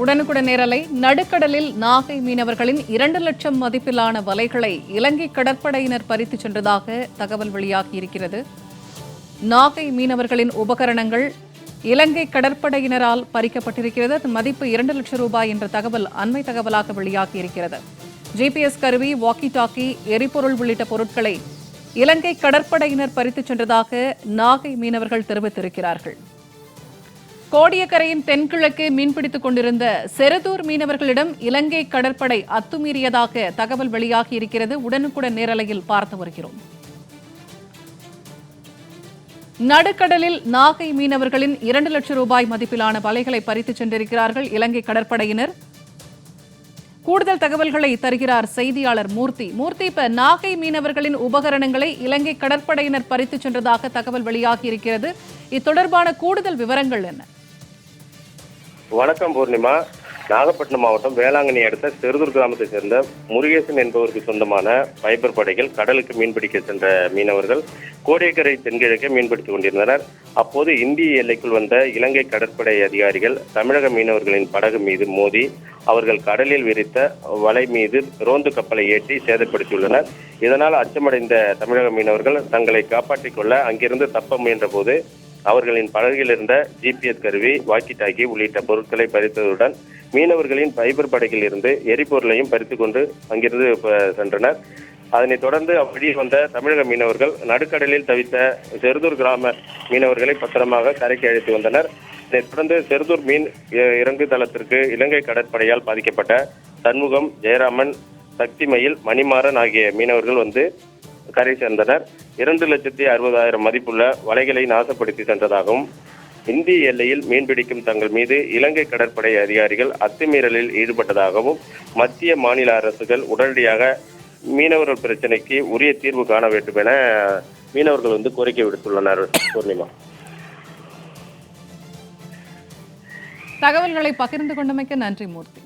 உடனுக்குடன் நேரலை. நடுக்கடலில் நாகை மீனவர்களின் இரண்டு லட்சம் மதிப்பிலான வலைகளை இலங்கை கடற்படையினர் பறித்துச் சென்றதாக தகவல் வெளியாகியிருக்கிறது நாகை மீனவர்களின் உபகரணங்கள் இலங்கை கடற்படையினரால் பறிக்கப்பட்டிருக்கிறது. அதன் மதிப்பு இரண்டு லட்சம் ரூபாய் என்ற தகவல் அண்மை தகவலாக வெளியாகியிருக்கிறது ஜிபிஎஸ் கருவி வாக்கி டாக்கி எரிபொருள் உள்ளிட்ட பொருட்களை இலங்கை கடற்படையினர் பறித்துச் சென்றதாக நாகை மீனவர்கள் தெரிவித்திருக்கிறார்கள். கோடியக்கரையின் தென்கிழக்கே மீன்பிடித்துக் கொண்டிருந்த செருதூர் மீனவர்களிடம் இலங்கை கடற்படை அத்துமீறியதாக தகவல் வெளியாகியிருக்கிறது உடனுக்குடன் நேரலையில் பார்த்து வருகிறோம். நடுக்கடலில் நாகை மீனவர்களின் இரண்டு லட்சம் ரூபாய் மதிப்பிலான வலைகளை பறித்துச் சென்றிருக்கிறார்கள் இலங்கை கடற்படையினர். கூடுதல் தகவல்களை தருகிறார் செய்தியாளர் மூர்த்தி. மூர்த்தி இப்ப நாகை மீனவர்களின் உபகரணங்களை இலங்கை கடற்படையினர் பறித்துச் சென்றதாக தகவல் வெளியாகியிருக்கிறது இது தொடர்பான கூடுதல் விவரங்கள் என்ன? வணக்கம் பூர்ணிமா. நாகப்பட்டினம் மாவட்டம் வேளாங்கண்ணி அடுத்த செருதூர் கிராமத்தைச் சேர்ந்த முருகேசன் என்பவருக்கு சொந்தமான பைபர் படைகள் கடலுக்கு மீன்பிடிக்க சென்ற மீனவர்கள் கோடியக்கரை தென்கிழக்கே மீன்பிடித்துக் கொண்டிருந்தனர். அப்போது இந்திய எல்லைக்குள் வந்த இலங்கை கடற்படை அதிகாரிகள் தமிழக மீனவர்களின் படகு மீது மோதி அவர்கள் கடலில் விரித்த வலை மீது ரோந்து கப்பலை ஏற்றி சேதப்படுத்தியுள்ளனர். இதனால் அச்சமடைந்த தமிழக மீனவர்கள் தங்களை காப்பாற்றிக் கொள்ள அங்கிருந்து தப்ப முயன்ற போது அவர்களின் படகில் இருந்த ஜிபிஎஸ் கருவி வாக்கி டாக்கி உள்ளிட்ட பொருட்களை பறித்ததுடன் மீனவர்களின் பைபர் படகில் இருந்து எரிபொருளையும் பறித்து கொண்டு அங்கிருந்து சென்றனர். அதனைத் தொடர்ந்து அவ்வழியே வந்த தமிழக மீனவர்கள் நடுக்கடலில் தவித்த செருதூர் கிராம மீனவர்களை பத்திரமாக கரைக்கு அழைத்து வந்தனர். இதைத் தொடர்ந்து செருதூர் மீன் இ- இறங்கு தளத்திற்கு இலங்கை கடற்படையால் பாதிக்கப்பட்ட சண்முகம் ஜெயராமன் சக்திமயில் மணிமாறன் ஆகிய மீனவர்கள் வந்து கரை சேர்ந்தனர். இரண்டு லட்சத்தி அறுபதாயிரம் மதிப்புள்ள வலைகளை நாசப்படுத்தி சென்றதாகவும் இந்திய எல்லையில் மீன்பிடிக்கும் தங்கள் மீது இலங்கை கடற்படை அதிகாரிகள் அத்துமீறலில் ஈடுபட்டதாகவும் மத்திய மாநில அரசுகள் உடனடியாக மீனவர்கள் பிரச்சனைக்கு உரிய தீர்வு காண வேண்டும் என மீனவர்கள் வந்து கோரிக்கை விடுத்துள்ளனர் பூர்ணிமா. தகவல்களை பகிர்ந்து கொண்டமைக்கு நன்றி மூர்த்தி.